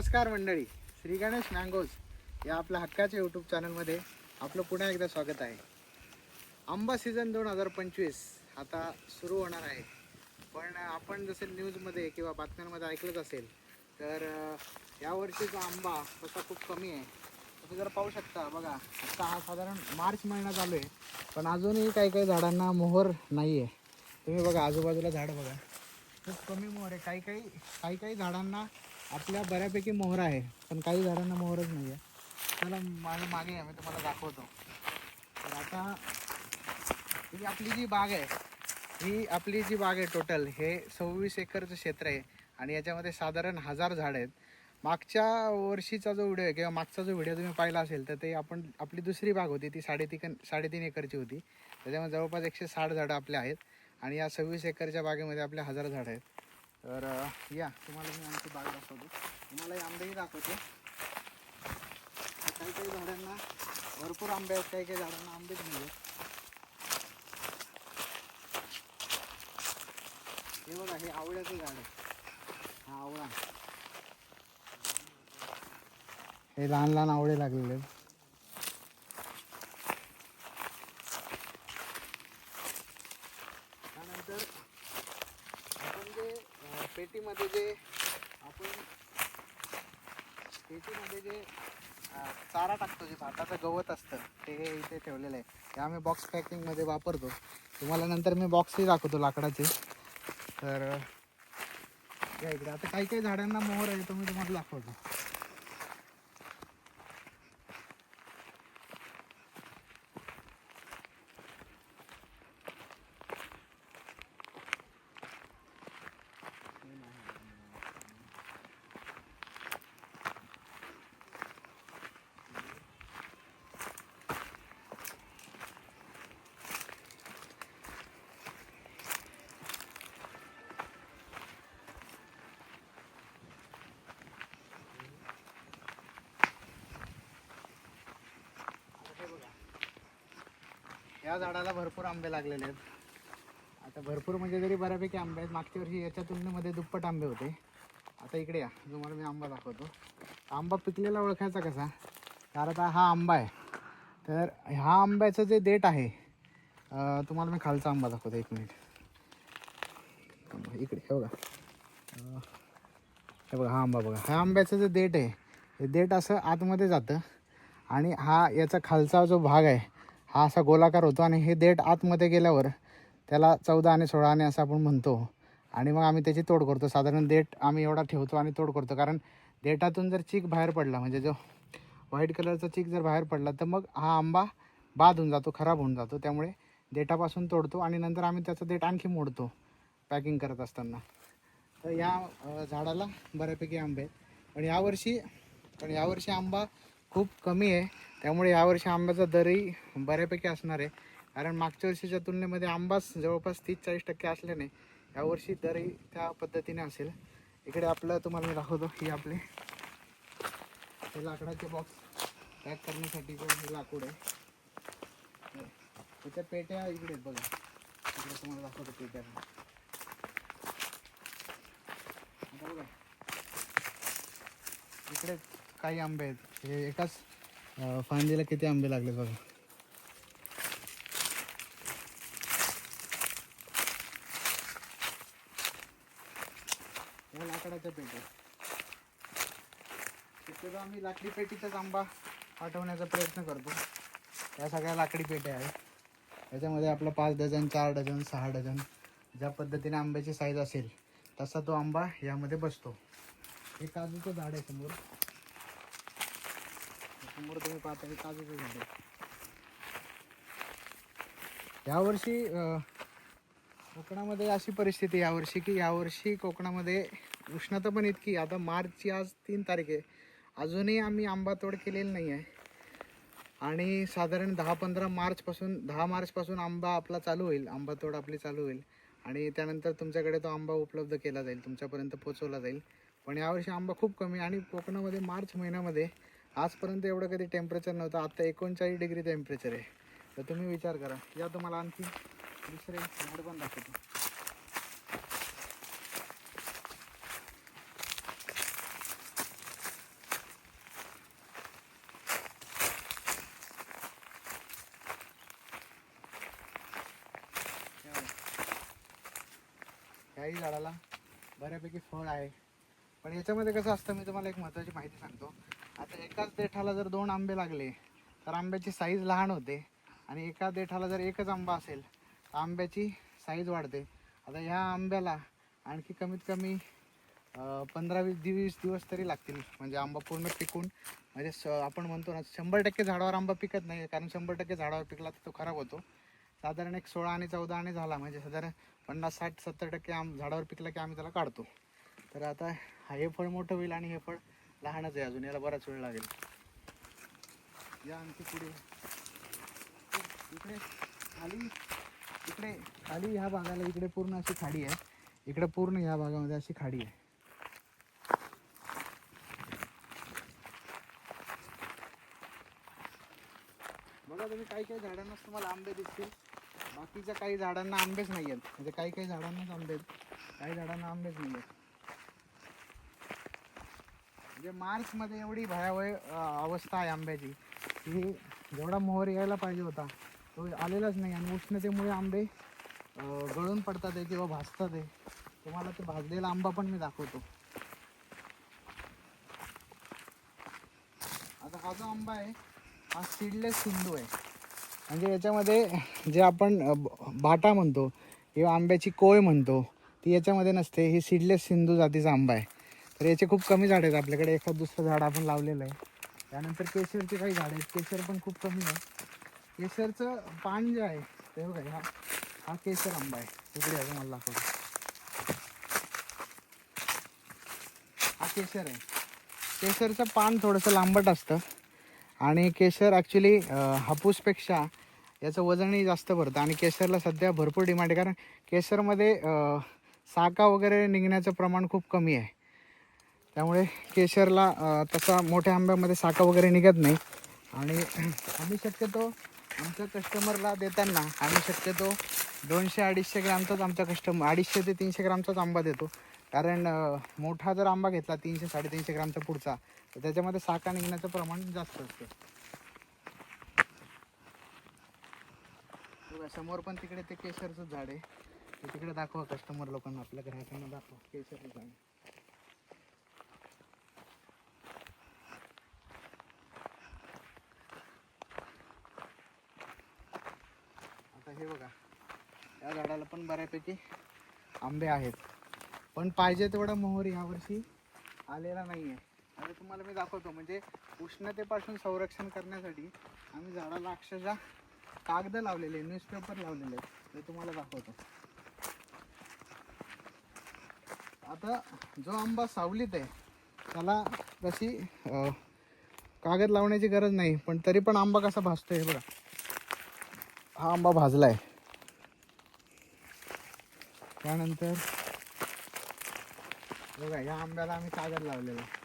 नमस्कार मंडळी श्री गणेश मँगोज या आपल्या हक्काच्या यूट्यूब चॅनलमध्ये आपलं पुन्हा एकदा स्वागत आहे. आंबा सीझन दोन हजार पंचवीस आता सुरू होणार आहे. पण आपण जसे न्यूजमध्ये किंवा बातम्यांमध्ये ऐकलंच असेल तर यावर्षीचा आंबा तसा खूप कमी आहे तुम्ही जर पाहू शकता. बघा आता हा साधारण मार्च महिना चालू आहे पण अजूनही काही काही झाडांना मोहर नाही आहे तुम्ही बघा आजूबाजूला झाडं बघा. खूप कमी मोहर आहे. काही काही काही काही झाडांना आपल्या बऱ्यापैकी मोहर आहे पण काही झाडांना मोहरच नाही आहे चला माझं मागे आहे मी तुम्हाला दाखवतो. तर आता ही आपली जी बाग आहे ही आपली जी बाग आहे टोटल हे सव्वीस एकरचं क्षेत्र आहे आणि याच्यामध्ये साधारण हजार झाड आहेत. मागच्या वर्षीचा जो व्हिडिओ आहे किंवा मागचा जो व्हिडिओ तुम्ही पाहिला असेल तर ते आपण आपली दुसरी बाग होती ती साडेतीन साडेतीन एकरची होती. त्याच्यामध्ये जवळपास एकशे साठ झाडं आपल्या आहेत आणि या सव्वीस एकरच्या बागेमध्ये आपल्या हजार झाडं आहेत. तर या तुम्हाला मी आमची बाग दाखवतो. तुम्हाला हे आंबेही दाखवतो. काही काही झाडांना भरपूर आंबे आहेत काही काही झाडांना आंबेच नाही आहेत. हे बघा हे आवळ्याचं झाड आहे. हा आवळा. हे लहान लहान आवळे लागलेले आहेत त्यानंतर आपण जे अं, पेटीमध्ये जे आपण पेटीमध्ये जे चारा टाकतो जे भाताचं गवत असतं ते इथे ठेवलेलं आहे. ते आम्ही बॉक्स पॅकिंगमध्ये वापरतो. तुम्हाला नंतर मी बॉक्सही दाखवतो लाकडाचे. तर या इकडे. आता काही काही झाडांना मोहर आहे तो मी तुम्हाला दाखवतो हे बघा. या झाडाला भरपूर आंबे लागलेले आहेत. आता भरपूर म्हणजे जरी बऱ्यापैकी आंबे आहेत मागच्या वर्षी याच्या तुलनेमध्ये दुप्पट आंबे होते. आता इकडे या तुम्हाला मी आंबा दाखवतो. आंबा पिकलेला ओळखायचा कसा? कारण आता हा आंबा आहे. तर हा आंब्याचं जे देठ आहे तुम्हाला मी खालचा आंबा दाखवतो एक मिनिट. इकडे हे बघा. हे बघा हा आंबा बघा. ह्या आंब्याचं जे देठ आहे हे देठ असं आतमध्ये जातं आणि हा याचा खालचा जो भाग आहे हा असा गोलाकार होतो आणि हे देठ आतमध्ये गेल्यावर त्याला चौदा आणि सोळा आणि असं आपण म्हणतो. आणि मग आम्ही त्याची तोड करतो. साधारण देठ आम्ही एवढा ठेवतो आणि तोड करतो. कारण देठातून जर चीक बाहेर पडला म्हणजे जो व्हाईट कलरचा चीक जर बाहेर पडला तर मग हा आंबा बाद होऊन जातो खराब होऊन जातो. त्यामुळे देठापासून तोडतो आणि नंतर आम्ही त्याचा देठ आणखी मोडतो पॅकिंग करत असताना. तर या झाडाला बऱ्यापैकी आंबे आहेत. पण यावर्षी पण यावर्षी आंबा खूप कमी आहे. त्यामुळे यावर्षी आंब्याचा दरही बऱ्यापैकी असणार आहे. कारण मागच्या वर्षीच्या तुलनेमध्ये आंबाच जवळपास तीस चाळीस टक्के असल्याने यावर्षी दरही त्या पद्धतीने असेल. इकडे आपलं तुम्हाला मी दाखवतो. ही आपले हे लाकडाचे बॉक्स पॅक करण्यासाठी हे लाकूड आहे. त्याच्या पेट्या इकडे बघा. इकडे तुम्हाला दाखवतो पेट्या. बघा इकडे काही आंबे आहेत. हे एकाच फांदीला किती आंबे लागले बघा. या लाकडाच्या पेट्या शक्यतो आम्ही लाकडी पेटीचाच आंबा पाठवण्याचा प्रयत्न करतो. या सगळ्या लाकडी पेट्या आहेत. त्याच्यामध्ये आपलं पाच डझन चार डझन सहा डझन ज्या पद्धतीने आंब्याची साईज असेल तसा तो आंबा यामध्ये बसतो. हे काजूचं झाड आहे समोर. समोर तुम्ही पाहता हे काजूचं झाड आहे. यावर्षी अं, कोकणामध्ये अशी परिस्थिती यावर्षी की यावर्षी कोकणामध्ये उष्णता पण इतकी. आता मार्चची आज तीन तारीख आहे. अजूनही आम्ही आंबा तोड केलेली नाही आहे. आणि साधारण दहा पंधरा मार्चपासून दहा मार्चपासून आंबा आपला चालू होईल. आंबा तोड आपली चालू होईल. आणि त्यानंतर तुमच्याकडे तो आंबा उपलब्ध केला जाईल. तुमच्यापर्यंत पोचवला जाईल. पण यावर्षी आंबा खूप कमी आणि कोकणामध्ये मार्च महिन्यामध्ये आजपर्यंत एवढं कधी टेम्परेचर नव्हतं आत्ता एकोणचाळीस डिग्री टेम्परेचर आहे. तर तुम्ही विचार करा. या तुम्हाला आणखी दुसरे झाड पण दाखवतो. याही झाडाला बऱ्यापैकी फळ आहे. पण याच्यामध्ये कसं असतं मी तुम्हाला एक महत्त्वाची माहिती सांगतो. आता एकाच देठाला जर दोन आंबे लागले तर आंब्याची साईज लहान होते. आणि एका देठाला जर एकच आंबा असेल तर आंब्याची साईज वाढते. आता ह्या आंब्याला आणखी कमीत कमी पंधरा वीस वीस दिवस तरी लागतील. म्हणजे आंबा पूर्ण पिकून म्हणजे स आपण म्हणतो ना शंभर टक्के झाडावर आंबा पिकत नाही कारण शंभर टक्के झाडावर पिकला तर तो खराब होतो. साधारण एक सोळा आणि चौदा आणि झाला म्हणजे साधारण पन्नास साठ सत्तर टक्के आम झाडावर पिकला की आम्ही त्याला काढतो. तर आता हा हे फळ मोठं होईल आणि हे फळ लहानच आहे अजून याला बराच वेळ लागेल. या आणखी पुढे. इकडे खाली इकडे खाली ह्या भागाला इकडे पूर्ण अशी खाडी आहे. इकडे पूर्ण ह्या भागामध्ये अशी खाडी आहे. बघा तुम्ही काही काही झाडांनाच तुम्हाला आंबे दिसतील. बाकीच्या काही झाडांना आंबेच नाही आहेत. म्हणजे काही काही झाडांनाच आंबे आहेत. काही झाडांना आंबेच नाही आहेत. म्हणजे मार्चमध्ये एवढी भयावह अवस्था आहे आंब्याची. की जेवढा मोहर यायला पाहिजे होता तो आलेलाच नाही. आणि उष्णतेमुळे आंबे गळून पडतात आहे किंवा भाजतात आहे. तुम्हाला ते भाजलेला आंबा पण मी दाखवतो. आता हा जो आंबा आहे हा सीडलेस सिंधू आहे. म्हणजे याच्यामध्ये जे आपण भाटा बाटा म्हणतो किंवा आंब्याची कोय म्हणतो ती याच्यामध्ये नसते. ही सीडलेस सिंधू जातीचा आंबा आहे. तर याचे खूप कमी झाड आहेत आपल्याकडे. एखाद दुसरं झाड आपण लावलेलं आहे. त्यानंतर केशरचे काही झाड आहेत. केशर पण खूप कमी आहे. केशरचं पान जे आहे ते बघा हा हा केशर आंबा आहे. तिकडे आहे मला दाखवतो. हा केशर आहे. केशरचं पान थोडंसं लांबट असतं. आणि केशर ॲक्च्युली हापूसपेक्षा याचं वजनही जास्त भरतं. आणि केशरला सध्या भरपूर डिमांड आहे. कारण केशरमध्ये साका वगैरे निघण्याचं प्रमाण खूप कमी आहे. त्यामुळे केशरला तसा मोठ्या आंब्यामध्ये साका वगैरे निघत नाही. आणि आम्ही शक्यतो आमच्या कस्टमरला देताना आम्ही शक्यतो दोनशे अडीचशे ग्रामचाच आमच्या कस्टमर अडीचशे ते तीनशे ग्रामचाच आंबा देतो. कारण मोठा जर आंबा घेतला तीनशे साडेतीनशे ग्रामचा पुढचा तर त्याच्यामध्ये साखा निघण्याचं प्रमाण जास्त असतं. समोर पण तिकडे ते केशरचं झाड आहे. तिकडे दाखवा कस्टमर लोकांना आपल्या ग्राहकांना दाखवा केशरचं झाड आता हे बघा. या झाडाला पण बऱ्यापैकी आंबे आहेत. पण पाहिजे तेवढा मोहर वर्षी आलेला नाही आहे आणि तुम्हाला मी दाखवतो. म्हणजे उष्णतेपासून संरक्षण करण्यासाठी आम्ही झाडाला अक्षरशः कागद लावलेले न्यूजपेपर लावलेले आहेत. ते तुम्हाला दाखवतो. आता जो आंबा सावलीत आहे त्याला तशी कागद लावण्याची गरज नाही. पण तरी पण आंबा कसा भासतो हे बघा. हा आंबा भाजला आहे त्यानंतर बघा या आंब्याला आम्ही कागद लावलेला. आहे.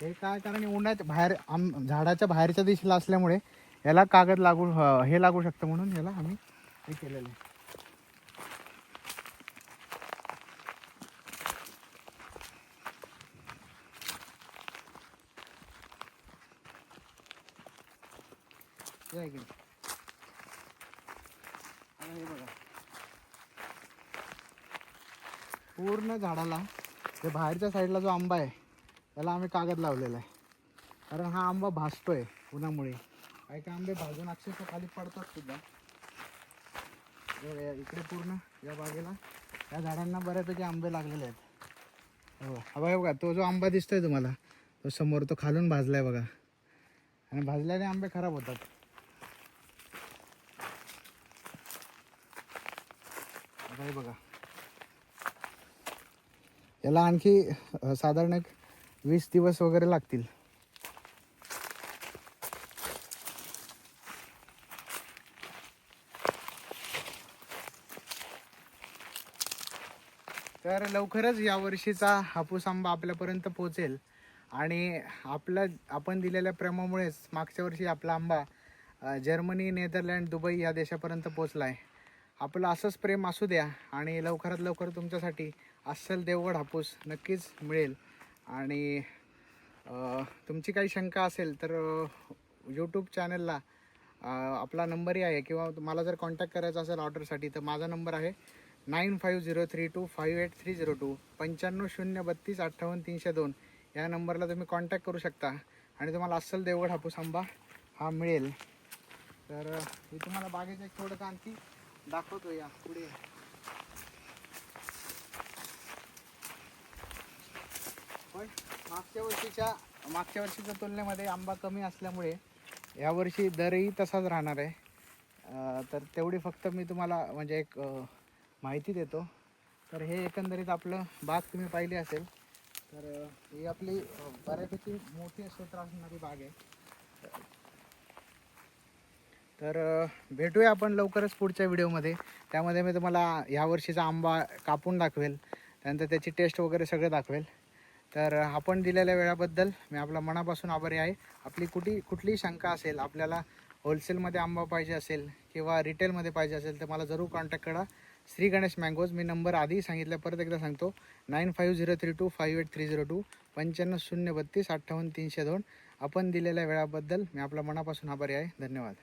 हे काय? कारण उन्हाच्या बाहेर आम झाडाच्या बाहेरच्या दिशेला असल्यामुळे याला कागद लागू हे लागू शकतं म्हणून याला आम्ही हे केलेलं आहे. या इकडे आता हे बघा पूर्ण झाडाला जे बाहेरच्या साईडला जो आंबा आहे त्याला आम्ही कागद लावलेला आहे. कारण हा आंबा भाजतोय उन्हामुळे. काही काही आंबे भाजून अक्षरशः खाली पडतात सुद्धा. या- इकडे पूर्ण या बागेला. या झाडांना बऱ्यापैकी आंबे लागलेले आहेत. हो हवा बघा बघा तो जो आंबा दिसतोय तुम्हाला तो समोर तो खालून भाजलाय बघा. आणि भाजल्याने आंबे खराब होतात. आता हे बघा. याला आणखी साधारण एक वीस दिवस वगैरे लागतील. तर लवकरच यावर्षीचा हापूस आंबा आपल्यापर्यंत पोहोचेल. आणि आपलं आपण दिलेल्या प्रेमामुळेच मागच्या वर्षी आपला आंबा जर्मनी नेदरलँड दुबई या देशापर्यंत पोचला आहे आपलं असंच प्रेम असू द्या आणि लवकरात लवकर तुमच्यासाठी अस्सल देवगड हापूस नक्कीच मिळेल. आणि तुमची काही शंका असेल तर यूट्यूब चॅनलला आपला नंबरही आहे किंवा मला जर कॉन्टॅक्ट करायचा असेल ऑर्डरसाठी तर माझा नंबर आहे nine five zero three two five eight three zero two पंच्याण्णव शून्य बत्तीस अठ्ठावन्न तीनशे दोन. या नंबरला तुम्ही कॉन्टॅक्ट करू शकता आणि तुम्हाला अस्सल देवगड हापूस आंबा हा मिळेल. तर मी तुम्हाला बागेचं एक थोडं आणखी दाखवतो या पुढे. पण मागच्या वर्षीच्या मागच्या वर्षीच्या तुलनेमध्ये आंबा कमी असल्यामुळे यावर्षी दरही तसाच राहणार आहे. तर तेवढी फक्त मी तुम्हाला म्हणजे एक माहिती देतो. तर हे एकंदरीत आपलं बाग तुम्ही पाहिली असेल. तर ही आपली बऱ्यापैकी मोठी क्षेत्र असणारी बाग आहे. तर भेटूया आपण लवकरच पुढच्या व्हिडिओमध्ये. त्यामध्ये मी तुम्हाला ह्या वर्षीचा आंबा कापून दाखवेल. त्यानंतर त्याची टेस्ट वगैरे सगळं दाखवेल. तर आपण दिलेल्या वेळाबद्दल मी आपला मनापासून आभारी आहे. आपली कुठली कुठलीही शंका असेल आपल्याला होलसेलमध्ये आंबा पाहिजे असेल किंवा रिटेलमध्ये पाहिजे असेल तर मला जरूर कॉन्टॅक्ट करा. श्री गणेश मँगोज मी नंबर आधी सांगितलं परत एकदा सांगतो. Nine five zero three two five eight three zero two पंच्याण्णव शून्य बत्तीस अठ्ठावन्न तीनशे दोन. आपण दिलेल्या वेळाबद्दल मी आपला मनापासून आभारी आहे. धन्यवाद.